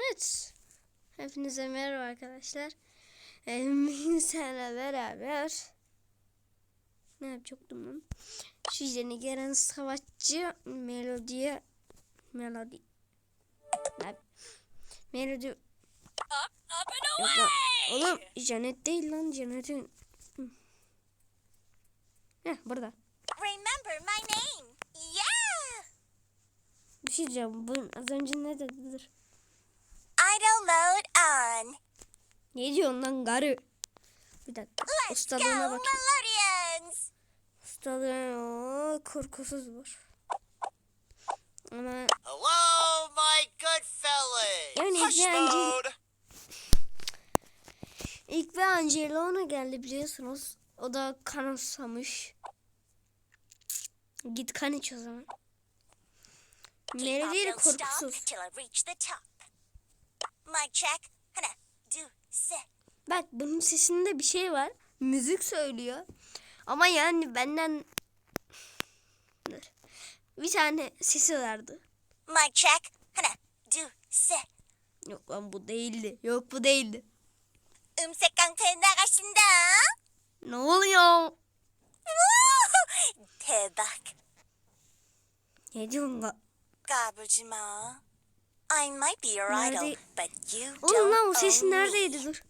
Evet. Hepinize merhaba arkadaşlar. Emin senle beraber ne yapacaktım ben? Şu yeni gelen savaşçı melodiye melodi melodi Up, up and away! Oğlum Janet değil lan Janet'in. Heh burada. Remember my name. Yeah! Bir şey diyeceğim. Bu az önce ne dediler? On. Ne diyorsun lan garı? Bir dakika. Let's go, Ustalığına bakayım. Melodians! Ustalığına korkusuz var. Ama Hello, my good fellas. Yani Hush mode. ilk ve Angelona geldi biliyorsunuz. O da kan susamış. Git kan iç o zaman. Stop korkusuz. Mic check. Bak bunun sesinde bir şey var. Müzik söylüyor. Ama yani benden bir tane sesi vardı. My check. Hana. Do. Se. Yok lan bu değildi. Yok bu değildi. Ümsek kankanın arasında. Ne oluyor? Tebak. Ne diyorsun? Gabıcıma. I might be your Nerede? idol, but you Oğlum don't lan o sesin neredeydi dur.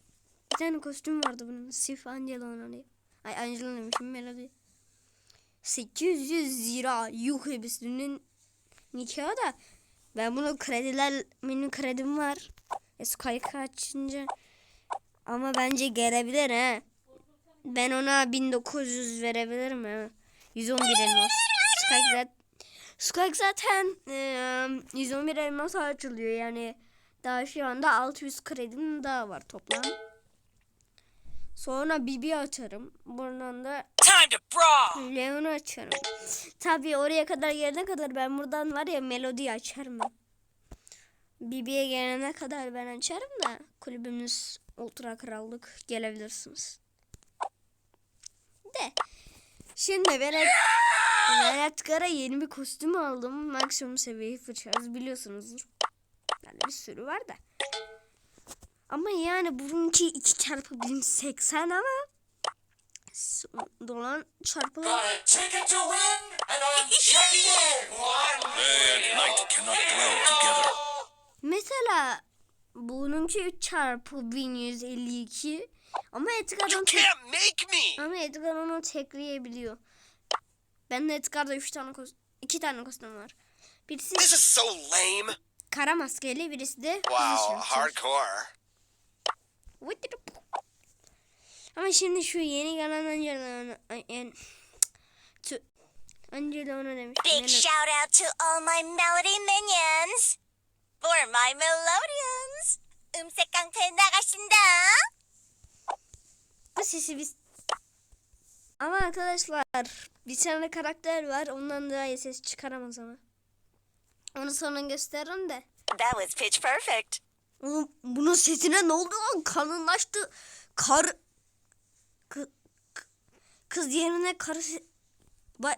Bir tane kostüm vardı bunun. Sif Angela'nın hani. Ay Angela demişim Melody. 800 lira yuh hepsinin nikahı da. Ben bunu krediler benim kredim var. Esukayı kaçınca. Ama bence gelebilir he. Ben ona 1900 verebilirim he. 111 elmas. Skype zaten Skype zaten eee, 111 elmas açılıyor yani daha şu anda 600 kredim daha var toplam. Sonra Bibi açarım. Buradan da. Leon'u açarım. Tabii oraya kadar gelene kadar ben buradan var ya melodiyi açarım ben. Bibi'ye gelene kadar ben açarım da kulübümüz ultra krallık gelebilirsiniz. De. Şimdi Berat, Berat Kara yeni bir kostüm aldım. Maksimum seviyeyi fırçarız biliyorsunuzdur. Yani bir sürü var da. Ama yani bununki 2 çarpı 1080 ama dolan çarpı Ticket to win, and I'm checking in. One Day and night cannot dwell together. Mesela bununki 3 çarpı 1152 ama Edgar onu tek... Ama Edgar onu tekleyebiliyor. Ben de Edgar'da 3 tane kostüm, 2 tane kostüm var. Birisi This is so lame. kara maskeyle birisi de Wow, hardcore. Ama şimdi şu yeni gelen Angela'nın yani, Angela ona demiş. Big Melod shout out to all my Melody minions. For my Melodians. Ümsek kankanın arasında sesi biz... Ama arkadaşlar bir tane karakter var ondan daha iyi ses çıkaramaz ama. Onu sonra gösteririm de. That was pitch perfect. Oğlum bunun sesine ne oldu lan? Kalınlaştı. Kar... Kı- Kız yerine karı... Ba...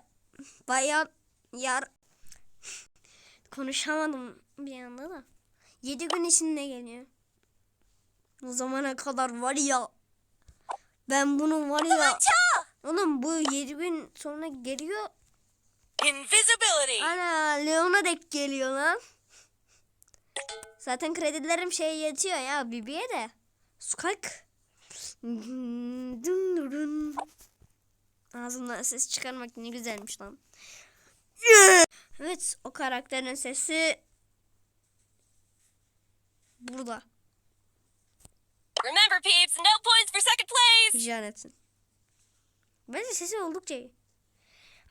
Bayan... Yar... Konuşamadım bir anda da. Yedi gün içinde geliyor. O zamana kadar var ya. Ben bunun var ya. Oğlum bu yedi gün sonra geliyor. Invisibility. Ana Leon'a dek geliyor lan. Zaten kredilerim şey yetiyor ya Bibi'ye de. Dın. Ağzımdan ses çıkarmak ne güzelmiş lan. Evet o karakterin sesi burada. Remember peeps, no points for second place. Janet'in. Bence sesi oldukça iyi.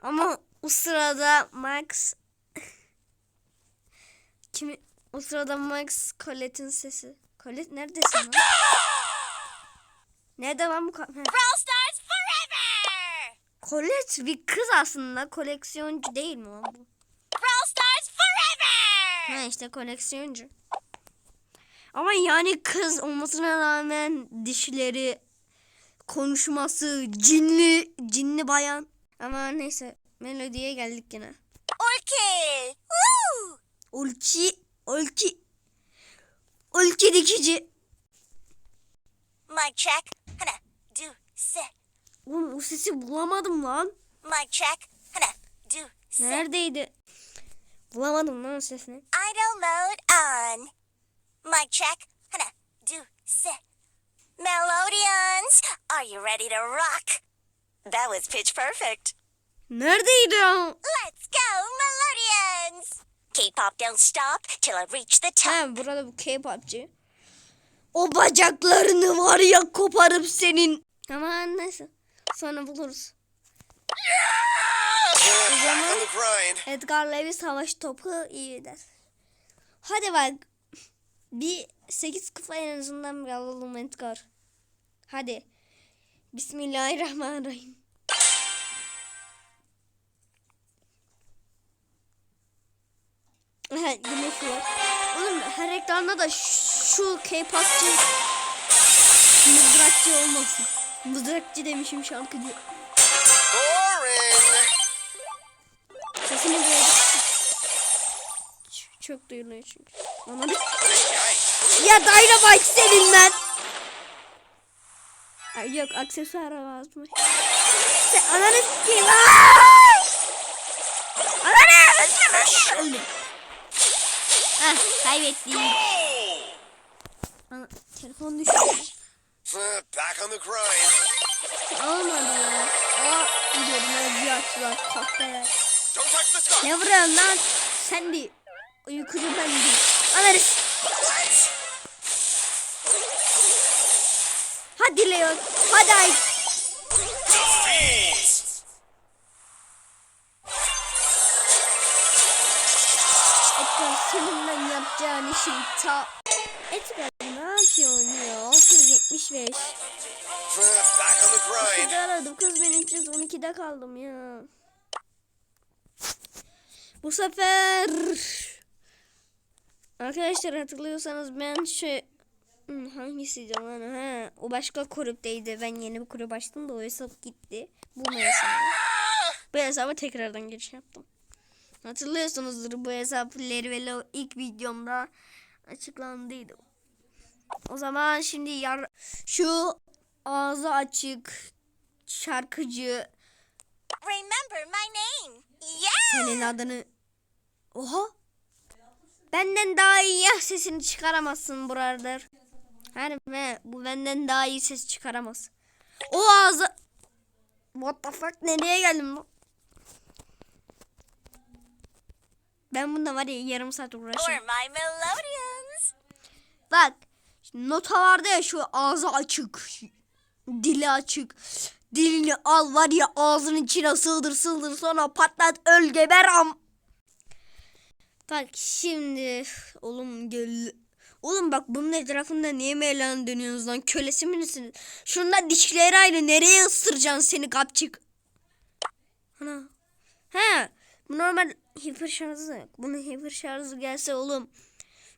Ama o sırada Max kimi o sırada Max Colette'in sesi. Colette neredesin lan? Nerede lan bu? Brawl Stars forever. Colette bir kız aslında. Koleksiyoncu değil mi lan bu? Brawl Stars forever. Ha işte koleksiyoncu. Ama yani kız olmasına rağmen dişleri, konuşması, cinli, cinli bayan. Ama neyse melodiye geldik yine. Ulti. Woo. Ulki, ulki, ülke dikici. Mic check. Hana, do, set. Oğlum o sesi bulamadım lan. Mic check. Hana, do, set. Neredeydi? Bulamadım lan o sesini. Idle mode on. Mic check. Hana, do, set. Melodians, are you ready to rock? That was pitch perfect. Neredeydi ya? Let's go, Melodians! K-pop don't stop till I reach the top. Ha burada bu K-popçu. O bacaklarını var ya koparıp senin. Aman neyse. Sonra buluruz. The grind. Edgar Levy savaş topu iyi der. Hadi bak. Bir 8 kafa en azından bir alalım Edgar. Hadi. Bismillahirrahmanirrahim. Güneş var. Oğlum her ekranda da şu K-popçu mızrakçı olmasın. Mızrakçı demişim şarkıcı. Sesini. Ç- Çok duyuluyor çünkü. Anladın? Ya Dynamite senin lan. Ay yok aksesuar lazım. Sen ananı sikeyim. Ananı Öldüm. Ah kaybettik. Ana, telefon düştü. Back on the grind. Olmadı ya. Aa gidiyorum ya bir açtılar tahtaya. Ne vuruyorsun lan? Sen de uykucu ben de. Alırız. Hadi Leon. Hadi ay. Edgar seninle yapacağın işin ta... Edgar ne yapıyorsun ya? 675. Uh, Back on the grind. Şurada aradım. Kız 1312'de kaldım ya. Bu sefer... Arkadaşlar hatırlıyorsanız ben şu... Hmm, hangisiydi lan? Ha, o başka kulüpteydi. Ben yeni bir kulüp açtım da o hesap gitti. Bu hesabı. Bu hesaba tekrardan giriş yaptım. Hatırlıyorsunuzdur bu hesap Lervelo ilk videomda açıklandıydı. O zaman şimdi yar şu ağzı açık şarkıcı Remember my name. Yeah! senin adını Oha Benden daha iyi ya sesini çıkaramazsın buradır. Harbi bu benden daha iyi ses çıkaramaz. O ağzı What the fuck nereye geldim lan? Ben bunda var ya yarım saat Melodians. Bak nota vardı ya şu ağzı açık. Dili açık. Dilini al var ya ağzının içine sığdır sığdır sonra patlat öl geber am. Bak şimdi oğlum gel. Oğlum bak bunun etrafında niye meylan dönüyorsunuz lan? Kölesi misiniz? Şundan dişleri ayrı nereye ısıracaksın seni kapçık? Ana. He. Bu normal hiper şarjı da yok. Bunun hiper şarjı gelse oğlum.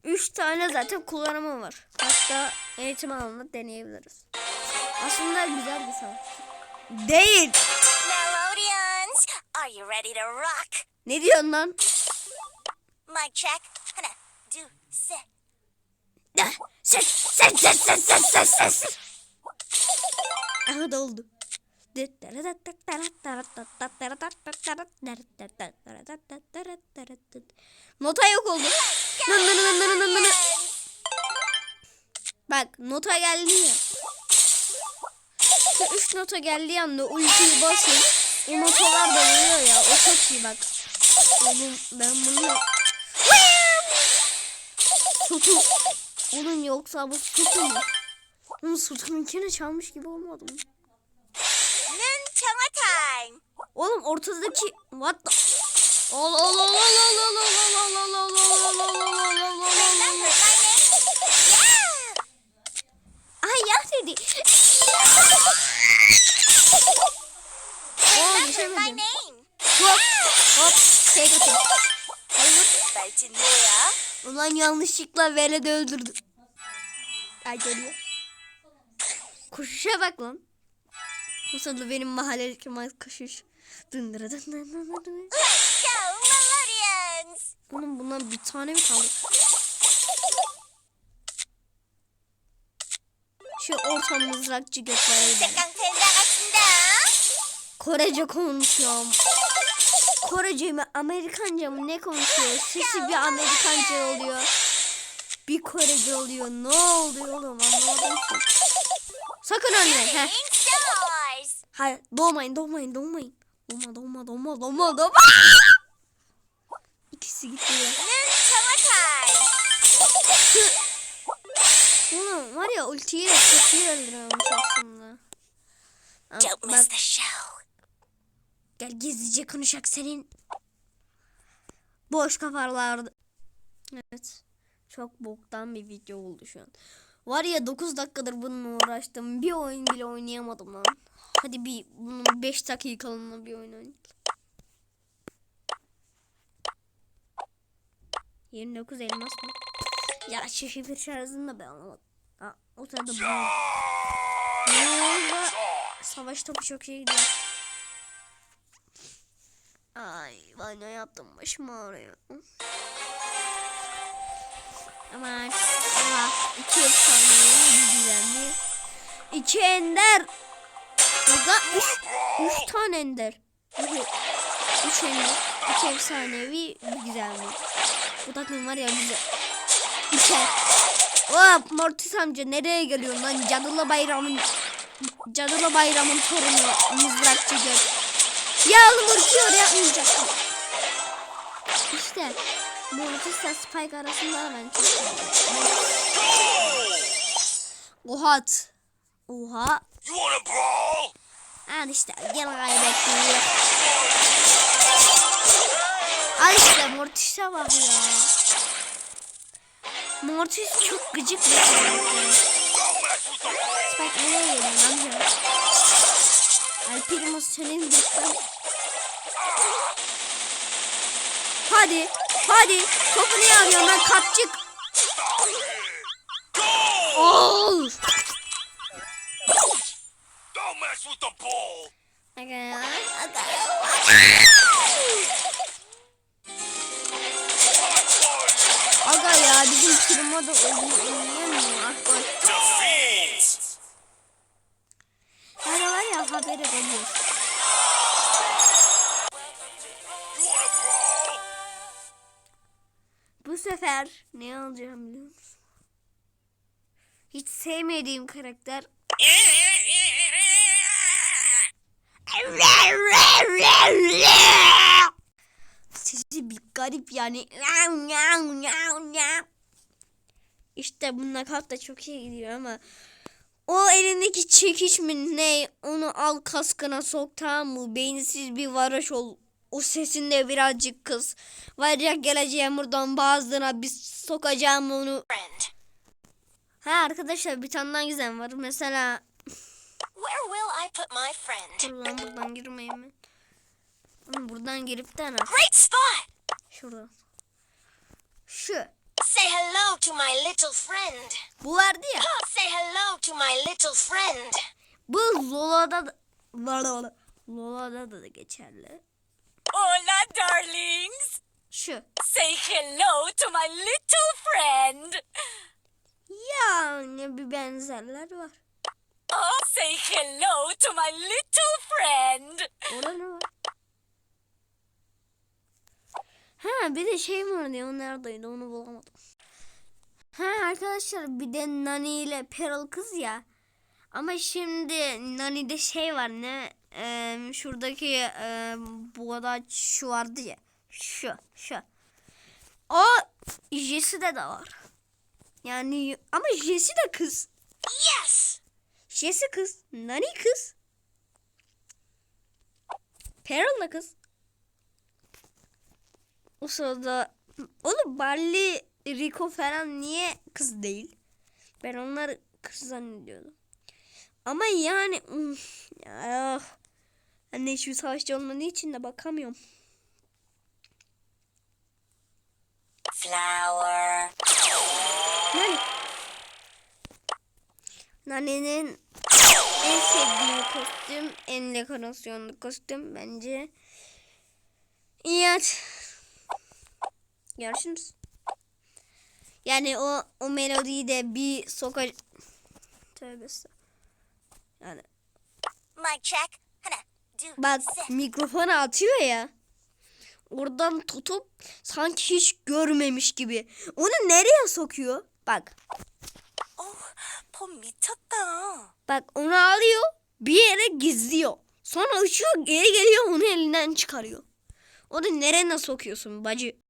Üç tane zaten kullanımı var. Hatta eğitim alanında deneyebiliriz. Aslında güzel bir savaş. Değil. Melodians, are you ready to rock? Ne diyorsun lan? Mic check. Hana, do, set. Ses ses ses ses ses ses ses. Aha da oldu. Nota yok oldu. Bak nota geldi ya. Şu üç nota geldiği anda uykuyu basın. O notalar da vuruyor ya. O çok iyi bak. Oğlum ben bunu... Oğlum yoksa bu sütun mu? Oğlum sütunun içine çalmış gibi olmadı mı? Noon chama time. Oğlum ortadaki what the Ol ol ol ol ol ol ol ol ol ol ol ol ol ol! Ay ya dedi. Düşemedim. name? Hop hop şey Belki ne ya? Ulan yanlışlıkla Veled'i öldürdüm. Ay geliyor. Koşuşa bak lan. Bu sırada benim mahalledeki mal koşuş. Dındıra dındıra dındıra. Bunun bundan bir tane mi kaldı? Şu ortam mızrakçı gökleriydi. Korece konuşuyorum. Korece mi Amerikanca mı ne konuşuyor? Sesi bir Amerikanca oluyor. Bir Korece oluyor. Ne oluyor oğlum anlamadım ki. Sakın ölme. Heh. Hayır doğmayın doğmayın doğmayın. Doğma doğma doğma doğma doğma. İkisi gitti ya. Oğlum var ya ultiyi de çok iyi öldürüyormuş aslında. Don't miss the show gel gizlice konuşak senin. Boş kafalarda. Evet. Çok boktan bir video oldu şu an. Var ya 9 dakikadır bununla uğraştım. Bir oyun bile oynayamadım lan. Hadi bir bunun 5 dakikalığına bir oyun oynayalım. 29 elmas mı? Ya şu şifre şarjını da ben anlamadım. Ha, o sırada bu. Savaş topu çok iyi gidiyor. Ay ne yaptım başım ağrıyor. Ama iki efsanevi bir güzelliği. İki ender. Burada üç, üç tane ender. Üç, ender. İki efsanevi bir güzelliği. Bu takım var ya bize. İçer. Hop Mortis amca nereye geliyorsun lan? Cadılı bayramın Cadılı bayramın torunu mızrakçı gör. Ya oğlum uçuyor yapmayacaktım. İşte Mortis ile Spike arasında da ben çok seviyorum. Oha. Al işte gel kaybettim. Al işte Mortis'e bak ya. Mortis çok gıcık bir ball. Spike nereye geliyorsun amca? Ay Primus senin lütfen. Hadi, hadi. Topu niye alıyorsun lan kapçık? Ball. Aga, ya bizim firmada oynayamıyor. Ah bak. Defeat. Yani var ya haberi brawl? Bu sefer ne alacağım biliyor musun? Hiç sevmediğim karakter. Sesi bir garip yani. İşte bu nakavt da çok iyi gidiyor ama o elindeki çekiç mi ne? Onu al kaskına sok tamam mı? Beyinsiz bir varoş ol. O sesinde birazcık kız. Var ya geleceğim buradan. Bazılarına bir sokacağım onu. Ha arkadaşlar bir tane daha güzel var. Mesela Where will I put my friend? dur lan buradan girmeyeyim mi? Buradan girip de ana Great spot. şuradan şu Say hello to my little friend. bu vardı ya Say hello to my little friend. bu Lola'da da Lola- Lola'da da geçerli Hola, darlings. şu Say hello to my little friend. Yani bir benzerler var. Oh, say hello to my little friend. Orada ne var? Ha bir de şey vardı ya neredeydi onu bulamadım. Ha arkadaşlar bir de Nani ile Pearl kız ya. Ama şimdi Nani'de şey var ne e, şuradaki e, bu kadar şu vardı ya. Şu şu. O Jesse'de de var. Yani ama Jesse de kız. Yes. Jesse kız. Nani kız. Pearl da kız. O sırada oğlum Barley, Rico falan niye kız değil? Ben onları kız zannediyordum. Ama yani üf, ya, anne hiçbir savaşçı olmadığı için de bakamıyorum. Flower. Nani'nin en sevdiğim kostüm, en dekorasyonlu kostüm bence. İyi. Görüşürüz. Yani o o melodiyi de bir soka tövbe Yani Mic check. Bak mikrofona atıyor ya. Oradan tutup sanki hiç görmemiş gibi. Onu nereye sokuyor? Bak. Oh, Bak onu alıyor. Bir yere gizliyor. Sonra uçuyor geri geliyor onu elinden çıkarıyor. Onu nereye sokuyorsun bacı?